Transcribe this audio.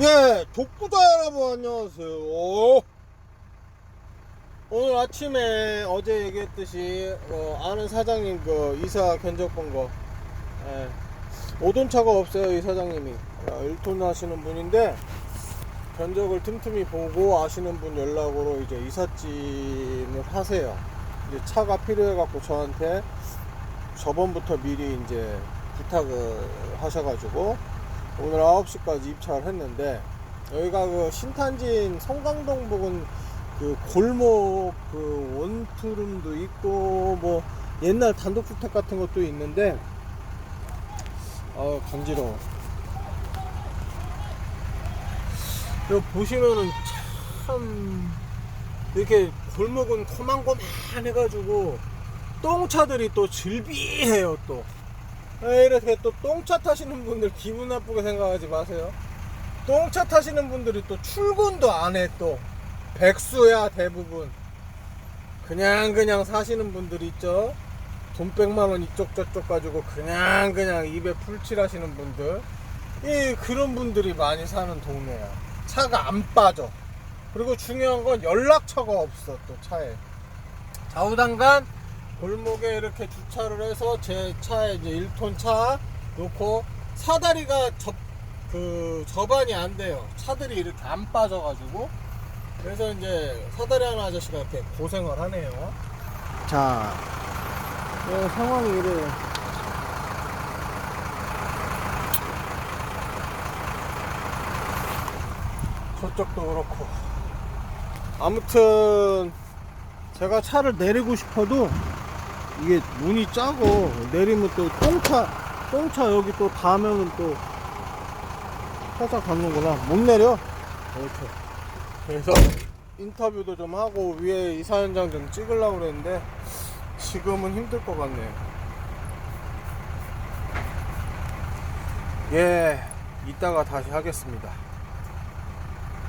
예, 족구자 여러분 안녕하세요. 오늘 아침에 어제 얘기했듯이 어, 아는 사장님 그 이사 견적 본 거. 예, 오돈차가 없어요 이 사장님이 어, 1톤 하시는 분인데 견적을 틈틈이 보고 아시는 분 연락으로 이제 이삿짐을 하세요. 이제 차가 필요해 갖고 저한테 저번부터 미리 이제 부탁을 하셔가지고 오늘 9시까지 입찰을 했는데 여기가 그 신탄진 성강동 부근 그 골목 그 원투룸도 있고 뭐 옛날 단독주택 같은 것도 있는데 아 간지러워. 여기 보시면은 참 이렇게 골목은 고만고만 해가지고 똥차들이 또 즐비해요 또. 에, 이렇게 또 똥차 타시는 분들 기분 나쁘게 생각하지 마세요. 똥차 타시는 분들이 또 출근도 안 해 또. 백수야 대부분. 그냥 그냥 사시는 분들 있죠. 돈 백만 원 이쪽 저쪽 가지고 그냥 그냥 입에 풀칠 하시는 분들. 이 그런 분들이 많이 사는 동네야. 차가 안 빠져. 그리고 중요한 건 연락처가 없어 또 차에. 좌우당간 골목에 이렇게 주차를 해서 제 차에 이제 1톤 차 놓고 사다리가 접, 그 접안이 안 돼요. 차들이 이렇게 안 빠져가지고. 그래서 이제 사다리 하는 아저씨가 이렇게 고생을 하네요. 자, 네, 상황이 이래요. 저쪽도 그렇고. 아무튼, 제가 차를 내리고 싶어도 이게 문이 짜고 내리면 또 똥차 똥차 여기 또 닿으면은 또 살짝 닿는구나. 못 내려? 이렇게 그래서 인터뷰도 좀 하고 위에 이사 현장 좀 찍으려고 그랬는데 지금은 힘들 것 같네요. 예 이따가 다시 하겠습니다